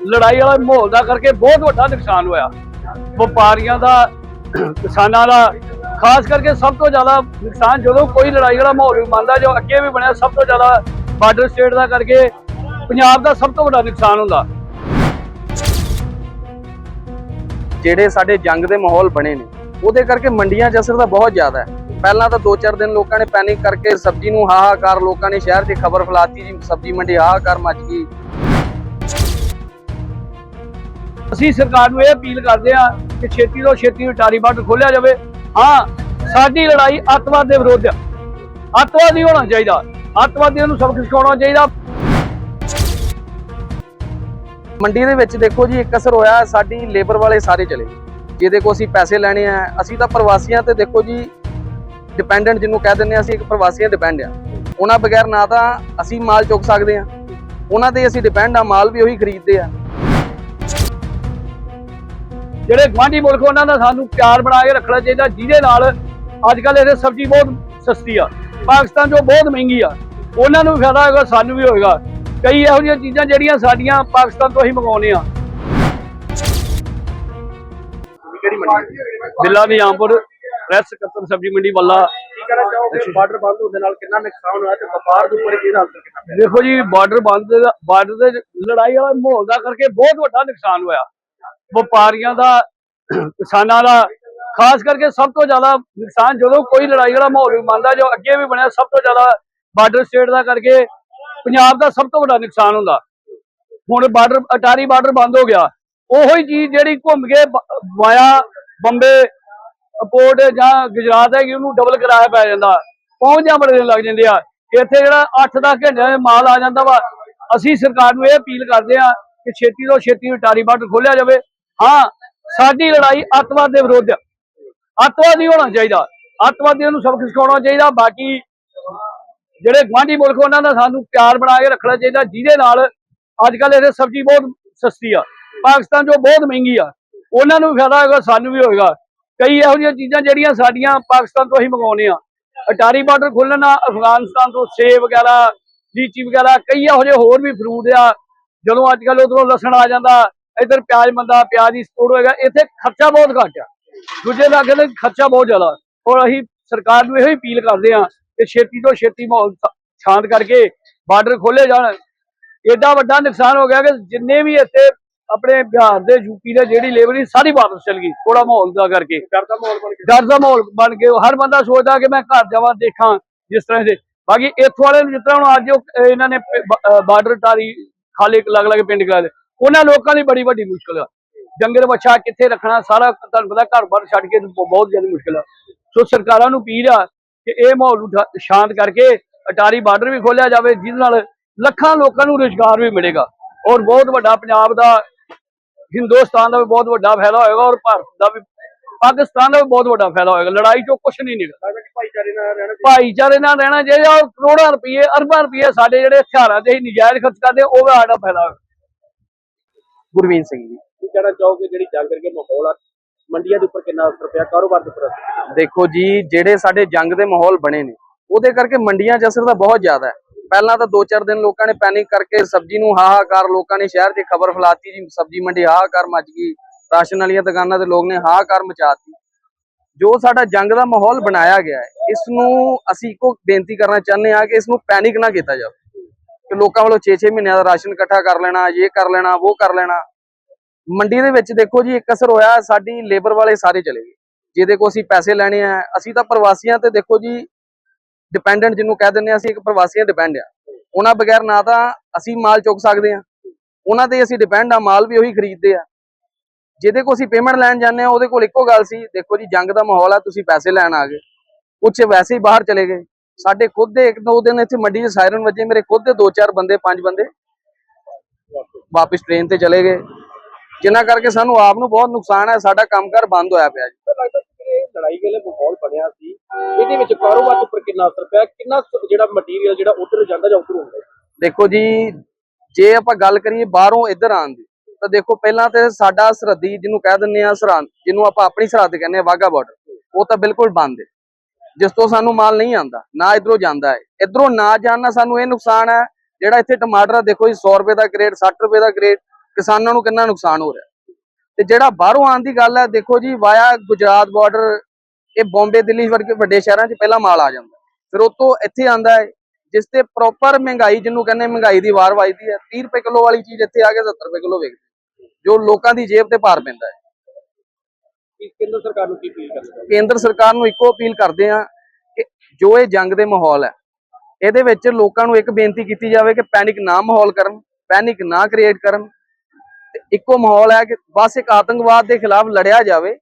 ਲੜਾਈ ਵਾਲਾ ਮਾਹੌਲ ਦਾ ਕਰਕੇ ਬਹੁਤ ਵੱਡਾ ਨੁਕਸਾਨ ਹੋਇਆ। ਵਪਾਰੀਆਂ ਦਾ, ਕਿਸਾਨਾਂ ਦਾ, ਖਾਸ ਕਰਕੇ ਸਭ ਤੋਂ ਜ਼ਿਆਦਾ ਨੁਕਸਾਨ ਜਦੋਂ ਕੋਈ ਲੜਾਈ ਵਾਲਾ ਮਾਹੌਲ ਵੀ ਜੋ ਅੱਗੇ ਵੀ ਬਣਿਆ, ਸਭ ਤੋਂ ਜ਼ਿਆਦਾ ਬਾਰਡਰ ਸਟੇਟ ਦਾ ਕਰਕੇ ਪੰਜਾਬ ਦਾ ਸਭ ਤੋਂ ਵੱਡਾ ਨੁਕਸਾਨ ਹੁੰਦਾ। ਜਿਹੜੇ ਸਾਡੇ ਜੰਗ ਦੇ ਮਾਹੌਲ ਬਣੇ ਨੇ, ਉਹਦੇ ਕਰਕੇ ਮੰਡੀਆਂ 'ਚ ਅਸਰ ਤਾਂ ਬਹੁਤ ਜ਼ਿਆਦਾ ਹੈ। ਪਹਿਲਾਂ ਤਾਂ 2-4 ਦਿਨ ਲੋਕਾਂ ਨੇ ਪੈਨਿਕ ਕਰਕੇ ਸਬਜ਼ੀ ਨੂੰ ਹਾਹਾਕਾਰ, ਲੋਕਾਂ ਨੇ ਸ਼ਹਿਰ 'ਚ ਖਬਰ ਫੈਲਾਤੀ ਜੀ, ਸਬਜ਼ੀ ਮੰਡੀ ਹਾਹਾਕਾਰ ਮਚ ਗਈ। ਅਸੀਂ ਸਰਕਾਰ ਨੂੰ ਇਹ ਅਪੀਲ ਕਰਦੇ ਹਾਂ ਕਿ ਛੇਤੀ ਤੋਂ ਛੇਤੀ ਅਟਾਰੀ ਬਾਰਡਰ ਖੋਲਿਆ ਜਾਵੇ। ਹਾਂ, ਸਾਡੀ ਲੜਾਈ ਅੱਤਵਾਦ ਦੇ ਵਿਰੁੱਧ ਆ। ਅੱਤਵਾਦ ਹੋਣਾ ਚਾਹੀਦਾ। ਅੱਤਵਾਦੀਆਂ ਨੂੰ ਸਬਕ ਸਿਖਾਉਣਾ ਚਾਹੀਦਾ। ਮੰਡੀ ਦੇ ਵਿੱਚ ਦੇਖੋ ਜੀ, ਇੱਕ ਅਸਰ ਹੋਇਆ, ਸਾਡੀ ਲੇਬਰ ਵਾਲੇ ਸਾਰੇ ਚਲੇ ਜਿਹਦੇ ਕੋ ਅਸੀਂ ਪੈਸੇ ਲੈਣੇ ਆ, ਅਸੀਂ ਤਾਂ ਪ੍ਰਵਾਸੀਆਂ ਤੇ ਦੇਖੋ ਜੀ ਡਿਪੈਂਡੈਂਟ ਜਿਹਨੂੰ ਕਹਿ ਦਿੰਦੇ ਆ ਅਸੀਂ ਇੱਕ ਪ੍ਰਵਾਸੀਆਂ ਡਿਪੈਂਡ ਆ। ਉਹਨਾਂ ਬਗੈਰ ਨਾ ਤਾਂ ਅਸੀਂ ਮਾਲ ਚੁੱਕ ਸਕਦੇ ਆ ਉਹਨਾਂ ਤੇ ਅਸੀਂ ਡਿਪੈਂਡ ਆ, ਮਾਲ ਵੀ ਉਹੀ ਖਰੀਦਦੇ ਆ। ਜਿਹੜੇ ਗਵਾਂਢੀ ਮੁਲਕ ਉਹਨਾਂ ਦਾ ਸਾਨੂੰ ਪਿਆਰ ਬਣਾ ਕੇ ਰੱਖਣਾ ਚਾਹੀਦਾ ਜਿਹਦੇ ਨਾਲ ਅੱਜ ਕੱਲ ਇਹਦੇ ਸਬਜ਼ੀ ਬਹੁਤ ਸਸਤੀ ਆ। ਪਾਕਿਸਤਾਨ ਜੋ ਬਹੁਤ ਮਹਿੰਗੀ ਆ। ਉਹਨਾਂ ਨੂੰ ਫਾਇਦਾ ਹੋਏਗਾ ਸਾਨੂੰ ਵੀ ਹੋਏਗਾ। ਕਈ ਇਹੋ ਜਿਹੀਆਂ ਚੀਜ਼ਾਂ ਜਿਹੜੀਆਂ ਸਾਡੀਆਂ ਪਾਕਿਸਤਾਨ ਤੋਂ ਅਸੀਂ ਮੰਗਾਉਂਦੇ ਆ। ਬਿੱਲਾ ਦੀ ਆਮਪੁਰ ਪ੍ਰੈਸ ਕੱਤਰ ਸਬਜ਼ੀ ਮੰਡੀ ਵੱਲਾ ਕੀ ਕਹਿਣਾ ਚਾਹੋਗੇ? ਬਾਰਡਰ ਬੰਦ ਹੋਣ ਦੇ ਨਾਲ ਕਿੰਨਾ ਨੁਕਸਾਨ ਹੋਇਆ ਤੇ ਵਪਾਰ ਦੇ ਉੱਪਰ ਕਿਹਦਾ ਅਸਰ ਕਿੰਨਾ ਦੇਖੋ ਜੀ ਬਾਰਡਰ ਬੰਦ ਬਾਰਡਰ ਦੇ ਲੜਾਈ ਵਾਲਾ ਮਾਹੌਲ ਦਾ ਕਰਕੇ ਬਹੁਤ ਵੱਡਾ ਨੁਕਸਾਨ ਹੋਇਆ। ਵਪਾਰੀਆਂ ਦਾ, ਕਿਸਾਨਾਂ ਦਾ, ਖਾਸ ਕਰਕੇ ਸਭ ਤੋਂ ਜ਼ਿਆਦਾ ਨੁਕਸਾਨ ਜਦੋਂ ਕੋਈ ਲੜਾਈ ਵਾਲਾ ਮਾਹੌਲ ਵੀ ਮੰਨਦਾ ਜੋ ਅੱਗੇ ਵੀ ਬਣਿਆ, ਸਭ ਤੋਂ ਜ਼ਿਆਦਾ ਬਾਰਡਰ ਸਟੇਟ ਦਾ ਕਰਕੇ ਪੰਜਾਬ ਦਾ ਸਭ ਤੋਂ ਵੱਡਾ ਨੁਕਸਾਨ ਹੁੰਦਾ। ਹੁਣ ਬਾਰਡਰ, ਅਟਾਰੀ ਬਾਰਡਰ ਬੰਦ ਹੋ ਗਿਆ। ਉਹੀ ਚੀਜ਼ ਜਿਹੜੀ ਘੁੰਮ ਕੇ ਵਾਇਆ, ਬੰਬੇ ਪੋਰਟ ਜਾਂ ਗੁਜਰਾਤ ਹੈ, ਕਿ ਉਹਨੂੰ ਡਬਲ ਕਿਰਾਇਆ ਪੈ ਜਾਂਦਾ। ਪਹੁੰਚ ਜਾਂ ਬੜੇ ਦਿਨ ਲੱਗ ਜਾਂਦੇ ਆ। ਇੱਥੇ ਜਿਹੜਾ 8-10 ਘੰਟਿਆਂ ਦੇ ਮਾਲ ਆ ਜਾਂਦਾ ਵਾ, ਅਸੀਂ ਸਰਕਾਰ ਨੂੰ ਇਹ ਅਪੀਲ ਕਰਦੇ ਆ ਕਿ ਛੇਤੀ ਤੋਂ ਛੇਤੀ ਅਟਾਰੀ ਬਾਰਡਰ ਖੋਲਿਆ ਜਾਵੇ। ਹਾਂ, ਸਾਡੀ ਲੜਾਈ ਅੱਤਵਾਦ ਦੇ ਵਿਰੁੱਧ ਆ। ਅੱਤਵਾਦ ਨਹੀਂ ਹੋਣਾ ਚਾਹੀਦਾ। ਅੱਤਵਾਦੀਆਂ ਨੂੰ ਸਬਕ ਸਿਖਾਉਣਾ ਚਾਹੀਦਾ, ਬਾਕੀ ਜਿਹੜੇ ਗਵਾਂਢੀ ਮੁਲਕ ਉਹਨਾਂ ਦਾ ਸਾਨੂੰ ਪਿਆਰ ਬਣਾ ਕੇ ਰੱਖਣਾ ਚਾਹੀਦਾ, ਜਿਹਦੇ ਨਾਲ ਅੱਜ ਕੱਲ ਇਹਦੇ ਸਬਜ਼ੀ ਬਹੁਤ ਸਸਤੀ ਆ। ਪਾਕਿਸਤਾਨ ਜੋ ਬਹੁਤ ਮਹਿੰਗੀ ਆ। ਉਹਨਾਂ ਨੂੰ ਵੀ ਫਾਇਦਾ ਹੋਏਗਾ, ਸਾਨੂੰ ਵੀ ਹੋਏਗਾ। ਕਈ ਇਹੋ ਜਿਹੀਆਂ ਚੀਜ਼ਾਂ ਜਿਹੜੀਆਂ ਸਾਡੀਆਂ ਪਾਕਿਸਤਾਨ ਤੋਂ ਅਸੀਂ ਮੰਗਾਉਂਦੇ ਆ। ਅਟਾਰੀ ਬਾਰਡਰ ਖੋਲ੍ਹਣ ਨਾਲ ਅਫਗਾਨਿਸਤਾਨ ਤੋਂ ਸੇਬ ਵਗੈਰਾ, ਲੀਚੀ ਵਗੈਰਾ, ਕਈ ਇਹੋ ਜਿਹੇ ਹੋਰ ਵੀ ਫਰੂਟ ਆ। ਜਦੋਂ ਅੱਜ ਕੱਲ ਉਧਰੋਂ ਲਸਣ ਆ ਜਾਂਦਾ ਇੱਧਰ ਪਿਆਜ਼ ਮੰਦਾ ਪਿਆਜ਼ ਦੀ ਸਟੋਰ ਹੋਏਗਾ। ਇੱਥੇ ਖਰਚਾ ਬਹੁਤ ਘੱਟ ਆ। ਦੂਜੇ ਇਲਾਕੇ ਦੇ ਖਰਚਾ ਬਹੁਤ ਜ਼ਿਆਦਾ। ਔਰ ਅਸੀਂ ਸਰਕਾਰ ਨੂੰ ਇਹੋ ਹੀ ਅਪੀਲ ਕਰਦੇ ਆ ਕਿ ਛੇਤੀ ਤੋਂ ਛੇਤੀ ਮਾਹੌਲ ਸ਼ਾਂਤ ਕਰਕੇ ਬਾਰਡਰ ਖੋਲੇ ਜਾਣ। ਏਡਾ ਵੱਡਾ ਨੁਕਸਾਨ ਹੋ ਗਿਆ ਕਿ ਜਿੰਨੇ ਵੀ ਇੱਥੇ ਆਪਣੇ ਬਿਹਾਰ ਦੇ ਯੂਪੀ ਦੇ ਜਿਹੜੀ ਲੇਬਰ ਸੀ ਸਾਰੀ ਵਾਪਸ ਚਲ ਗਈ। ਥੋੜਾ ਮਾਹੌਲ ਦਾ ਕਰਕੇ। ਡਰ ਦਾ ਮਾਹੌਲ ਬਣ ਗਿਆ। ਡਰ ਦਾ ਮਾਹੌਲ ਬਣ ਕੇ ਹਰ ਬੰਦਾ ਸੋਚਦਾ ਕਿ ਮੈਂ ਘਰ ਜਾਵਾਂ ਦੇਖਾਂ ਜਿਸ ਤਰ੍ਹਾਂ ਦੇ। ਬਾਕੀ ਇੱਥੋਂ ਵਾਲੇ ਜਿਸ ਤਰ੍ਹਾਂ ਹੁਣ ਅੱਜ ਇਹਨਾਂ ਨੇ ਬਾਰਡਰ ਟਾਰੀ ਖਾਲੇ ਅਲੱਗ ਅਲੱਗ ਪਿੰਡ ਕਰ ਉਹਨਾਂ ਲੋਕਾਂ ਦੀ ਬੜੀ ਵੱਡੀ ਮੁਸ਼ਕਲ ਆ। ਡੰਗਰ ਬੱਚਾ ਕਿੱਥੇ ਰੱਖਣਾ ਸਾਰਾ ਤੁਹਾਨੂੰ ਪਤਾ ਘਰ ਬਾਰ ਛੱਡ ਕੇ ਬਹੁਤ ਜ਼ਿਆਦਾ ਮੁਸ਼ਕਲ ਆ। ਸੋ ਸਰਕਾਰਾਂ ਨੂੰ ਅਪੀਲ ਆ ਕਿ ਇਹ ਮਾਹੌਲ ਸ਼ਾਂਤ ਕਰਕੇ ਅਟਾਰੀ ਬਾਰਡਰ ਵੀ ਖੋਲਿਆ ਜਾਵੇ ਜਿਹਦੇ ਨਾਲ ਲੱਖਾਂ ਲੋਕਾਂ ਨੂੰ ਰੁਜ਼ਗਾਰ ਵੀ ਮਿਲੇਗਾ। ਔਰ ਬਹੁਤ ਵੱਡਾ ਪੰਜਾਬ ਦਾ ਹਿੰਦੁਸਤਾਨ ਦਾ ਵੀ ਬਹੁਤ ਵੱਡਾ ਫਾਇਦਾ ਹੋਏਗਾ ਔਰ ਭਾਰਤ ਦਾ ਵੀ ਪਾਕਿਸਤਾਨ ਦਾ ਵੀ ਬਹੁਤ ਵੱਡਾ ਫਾਇਦਾ ਹੋਏਗਾ। ਲੜਾਈ ਚੋਂ ਕੁਝ ਨਹੀਂ ਨਿਕਲਦਾ। ਭਾਈਚਾਰੇ ਨਾਲ ਰਹਿਣਾ ਭਾਈਚਾਰੇ ਨਾਲ ਰਹਿਣਾ ਔਰ ਕਰੋੜਾਂ ਰੁਪਏ ਅਰਬਾਂ ਰੁਪਏ ਸਾਡੇ ਜਿਹੜੇ ਹਥਿਆਰਾਂ ਤੇ ਹੀ ਨਜਾਇਜ਼ ਖਰਚ ਕਰਦੇ ਉਹ ਵੀ ਸਾਡਾ ਫਾਇਦਾ ਹੋਏਗਾ। ਗੁਰਵੀਨ ਸਿੰਘ ਜੀ। ਕੀ ਕਹਿਣਾ ਚਾਹੋਗੇ ਜਿਹੜੀ ਜੰਗ ਕਰਕੇ ਮਾਹੌਲ ਆ? ਮੰਡੀਆਂ ਦੇ ਉੱਪਰ ਕਿੰਨਾ ਅਸਰ ਪਿਆ ਕਾਰੋਬਾਰ ਦੇ ਉੱਪਰ? ਦੇਖੋ ਜੀ ਜਿਹੜੇ ਸਾਡੇ ਜੰਗ ਦੇ ਮਾਹੌਲ ਬਣੇ ਨੇ ਉਹਦੇ ਕਰਕੇ ਮੰਡੀਆਂ 'ਚ ਅਸਰ ਤਾਂ ਬਹੁਤ ਜ਼ਿਆਦਾ ਹੈ। ਪਹਿਲਾਂ ਤਾਂ 2-4 ਦਿਨ ਲੋਕਾਂ ਨੇ ਪੈਨਿਕ ਕਰਕੇ ਸਬਜ਼ੀ ਨੂੰ ਹਾਹਾਕਾਰ ਲੋਕਾਂ ਨੇ ਸ਼ਹਿਰ 'ਚ ਖਬਰ ਫੈਲਾਤੀ ਜੀ ਸਬਜ਼ੀ ਮੰਡੀ ਹਾਹਾਕਾਰ ਮਚ ਗਈ ਰਾਸ਼ਨ ਵਾਲੀਆਂ ਦੁਕਾਨਾਂ ਤੇ ਲੋਕ ਨੇ ਹਾਹਾਕਾਰ ਮਚਾਤੀ। ਜੋ ਸਾਡਾ ਜੰਗ ਦਾ ਮਾਹੌਲ ਬਣਾਇਆ ਗਿਆ ਹੈ ਇਸ ਨੂੰ ਅਸੀਂ ਇੱਕੋ ਬੇਨਤੀ ਕਰਨਾ ਚਾਹੁੰਦੇ ਹਾਂ ਕਿ ਇਸ ਨੂੰ ਪੈਨਿਕ ਨਾ ਕੀਤਾ ਜਾਵੇ। ਕਿ ਲੋਕਾਂ ਵੱਲੋਂ 6-6 ਮਹੀਨਿਆਂ ਦਾ ਰਾਸ਼ਨ ਇਕੱਠਾ ਕਰ ਲੈਣਾ, ਇਹ ਕਰ ਲੈਣਾ, ਉਹ ਕਰ ਲੈਣਾ। ਮੰਡੀ ਦੇ ਵਿੱਚ ਦੇਖੋ ਜੀ, ਇੱਕ ਅਸਰ ਹੋਇਆ, ਸਾਡੀ ਲੇਬਰ ਵਾਲੇ ਸਾਰੇ ਚਲੇ ਗਏ। ਜਿਹਦੇ ਕੋ ਅਸੀਂ ਪੈਸੇ ਲੈਣੇ ਆ, ਅਸੀਂ ਤਾਂ ਪ੍ਰਵਾਸੀਆਂ ਤੇ ਦੇਖੋ ਜੀ ਡਿਪੈਂਡੈਂਟ ਜਿਹਨੂੰ ਕਹਿ ਦਿੰਦੇ ਆ, ਅਸੀਂ ਇੱਕ ਪ੍ਰਵਾਸੀਆਂ ਡਿਪੈਂਡ ਆ। ਉਹਨਾਂ ਬਗੈਰ ਨਾ ਤਾਂ ਅਸੀਂ ਮਾਲ ਚੁੱਕ ਸਕਦੇ ਆ। ਉਹਨਾਂ ਤੇ ਅਸੀਂ ਡਿਪੈਂਡ ਆ, ਮਾਲ ਵੀ ਉਹੀ ਖਰੀਦਦੇ ਆ। ਜਿਹਦੇ ਕੋ ਅਸੀਂ ਪੇਮੈਂਟ ਲੈਣ ਜਾਂਦੇ ਆ, ਉਹਦੇ ਕੋਲ ਇੱਕੋ ਗੱਲ ਸੀ, ਦੇਖੋ ਜੀ, ਜੰਗ ਦਾ ਮਾਹੌਲ ਆ, ਤੁਸੀਂ ਪੈਸੇ ਲੈਣ ਆ ਗਏ। ਕੁਛ ਵੈਸੇ ਹੀ ਬਾਹਰ ਚਲੇ ਗਏ। ਸਾਡੇ ਖੁਦ ਦੇ ਇੱਕ ਦੋ ਦਿਨ ਇੱਥੇ ਮੰਡੀ 'ਚ ਸਾਇਰਨ ਵੱਜੇ ਮੇਰੇ ਖੁਦ ਦੇ ਦੋ ਚਾਰ ਬੰਦੇ ਪੰਜ ਬੰਦੇ ਵਾਪਸ ਟ੍ਰੇਨ ਤੇ ਚਲੇ ਗਏ। ਜਿਨ੍ਹਾਂ ਕਰਕੇ ਸਾਨੂੰ ਆਪ ਨੂੰ ਬਹੁਤ ਨੁਕਸਾਨ ਹੈ ਸਾਡਾ ਕੰਮਕਾਰ ਬੰਦ ਹੋਇਆ ਪਿਆ ਜੀ। ਤਾਂ ਲੱਗਦਾ ਕਿ ਇਹ ਲੜਾਈ ਵੇਲੇ ਮਾਹੌਲ ਬਣਿਆ ਸੀ। ਇਹਦੇ ਵਿੱਚ ਕਾਰੋਬਾਰ ਦੇ ਉੱਪਰ ਕਿੰਨਾ ਅਸਰ ਪਿਆ? ਕਿੰਨਾ ਸ- ਜਿਹੜਾ ਮਟੀਰੀਅਲ ਜਿਹੜਾ ਉਧਰ ਜਾਂਦਾ ਜਾਂ ਉਧਰ ਹੁੰਦਾ? ਦੇਖੋ ਜੀ ਜੇ ਆਪਾਂ ਗੱਲ ਕਰੀਏ ਬਾਹਰੋਂ ਇੱਧਰ ਆਉਣ ਦੀ ਤਾਂ ਦੇਖੋ ਪਹਿਲਾਂ ਤੇ ਸਾਡਾ ਸਰਹੱਦੀ ਜਿਹਨੂੰ ਕਹਿ ਦਿੰਦੇ ਆ ਸਰਹੰਦ ਜਿਹਨੂੰ ਆਪਾਂ ਆਪਣੀ ਸਰਹੱਦ ਕਹਿੰਦੇ ਆ ਵਾਗਾ ਬਾਰਡਰ ਉਹ ਤਾਂ ਬਿਲਕੁਲ ਬੰਦ ਹੈ। ਜਿਸ ਤੋਂ ਸਾਨੂੰ ਮਾਲ ਨਹੀਂ ਆਂਦਾ ਨਾ ਇਧਰੋਂ ਜਾਂਦਾ ਹੈ। ਇਧਰੋਂ ਨਾ ਜਾਣ ਨਾਲ ਸਾਨੂੰ ਇਹ ਨੁਕਸਾਨ ਹੈ, ਜਿਹੜਾ ਇੱਥੇ ਟਮਾਟਰ ਆ, ਦੇਖੋ ਜੀ 100 ਰੁਪਏ ਦਾ ਕ੍ਰੇਟ 60 ਰੁਪਏ ਦਾ ਕ੍ਰੇਟ ਕਿਸਾਨਾਂ ਨੂੰ ਕਿੰਨਾ ਨੁਕਸਾਨ ਹੋ ਰਿਹਾ। ਤੇ ਜਿਹੜਾ ਬਾਹਰੋਂ ਆਉਣ ਦੀ ਗੱਲ ਹੈ, ਦੇਖੋ ਜੀ, ਵਾਇਆ ਗੁਜਰਾਤ ਬਾਰਡਰ ਇਹ ਬੰਬੇ, ਦਿੱਲੀ ਵਰਗੇ ਵੱਡੇ ਸ਼ਹਿਰਾਂ 'ਚ ਪਹਿਲਾਂ ਮਾਲ ਆ ਜਾਂਦਾ। ਫਿਰ ਉਤੋਂ ਇੱਥੇ ਆਂਦਾ ਹੈ, ਜਿਸ ਤੇ ਪ੍ਰੋਪਰ ਮਹਿੰਗਾਈ, ਜਿਹਨੂੰ ਕਹਿੰਦੇ ਮਹਿੰਗਾਈ ਦੀ ਵਾਰ ਵੱਜਦੀ ਹੈ 30 ਰੁਪਏ ਕਿਲੋ ਵਾਲੀ ਚੀਜ਼ ਇੱਥੇ ਆ ਕੇ 70 ਰੁਪਏ ਕਿਲੋ ਵਿਕਦੀ ਜੋ ਲੋਕਾਂ ਦੀ ਜੇਬ ਤੇ ਭਾਰ ਪੈਂਦਾ ਹੈ। ਕੇਂਦਰ ਸਰਕਾਰ ਨੂੰ ਕੀ ਅਪੀਲ ਕਰਨਾ ਚਾਹੁੰਦੇ ਕੇਂਦਰ ਸਰਕਾਰ ਨੂੰ ਇੱਕੋ ਅਪੀਲ ਕਰਦੇ ਆ ਕਿ ਜੋ ਇਹ ਜੰਗ ਦੇ ਮਾਹੌਲ ਹੈ ਇਹਦੇ ਵਿੱਚ ਲੋਕਾਂ ਨੂੰ ਇੱਕ ਬੇਨਤੀ ਕੀਤੀ ਜਾਵੇ ਕਿ ਪੈਨਿਕ ਨਾ ਮਾਹੌਲ ਕਰਨ ਪੈਨਿਕ ਨਾ ਕ੍ਰੀਏਟ ਕਰਨ। ਇੱਕੋ ਮਾਹੌਲ ਹੈ ਕਿ ਬਸ ਇੱਕ ਆਤੰਕਵਾਦ ਦੇ ਖਿਲਾਫ ਲੜਿਆ ਜਾਵੇ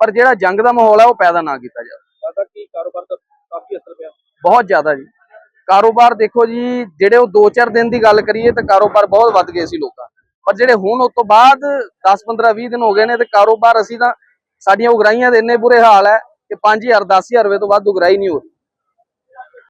ਪਰ ਜਿਹੜਾ ਜੰਗ ਦਾ ਮਾਹੌਲ ਹੈ ਉਹ ਪੈਦਾ ਨਾ ਕੀਤਾ ਜਾਵੇ। ਲੱਗਦਾ ਕਿ ਕਾਰੋਬਾਰ ਦਾ ਕਾਫੀ ਅਸਰ ਪਿਆ? ਬਹੁਤ ਜ਼ਿਆਦਾ ਜੀ। ਕਾਰੋਬਾਰ ਦੇਖੋ ਜੀ ਜਿਹੜੇ ਉਹ 2-4 ਦਿਨ ਦੀ ਗੱਲ ਕਰੀਏ ਤਾਂ ਕਾਰੋਬਾਰ ਬਹੁਤ ਵੱਧ ਗਏ ਸੀ ਲੋਕਾਂ। ਪਰ ਜਿਹੜੇ ਹੁਣ ਉਸ ਤੋਂ ਬਾਅਦ 10-15 20 ਦਿਨ ਹੋ ਗਏ ਨੇ ਤੇ ਕਾਰੋਬਾਰ ਅਸੀਂ ਤਾਂ ਸਾਡੀਆਂ ਉਗਰਾਈਆਂ ਦੇ ਇੰਨੇ ਬੁਰੇ ਹਾਲ ਹੈ ਕਿ 5000 10000 ਰੁਪਏ ਤੋਂ ਵੱਧ ਉਗਰਾਈ ਨਹੀਂ ਹੋ ਰਹੀ।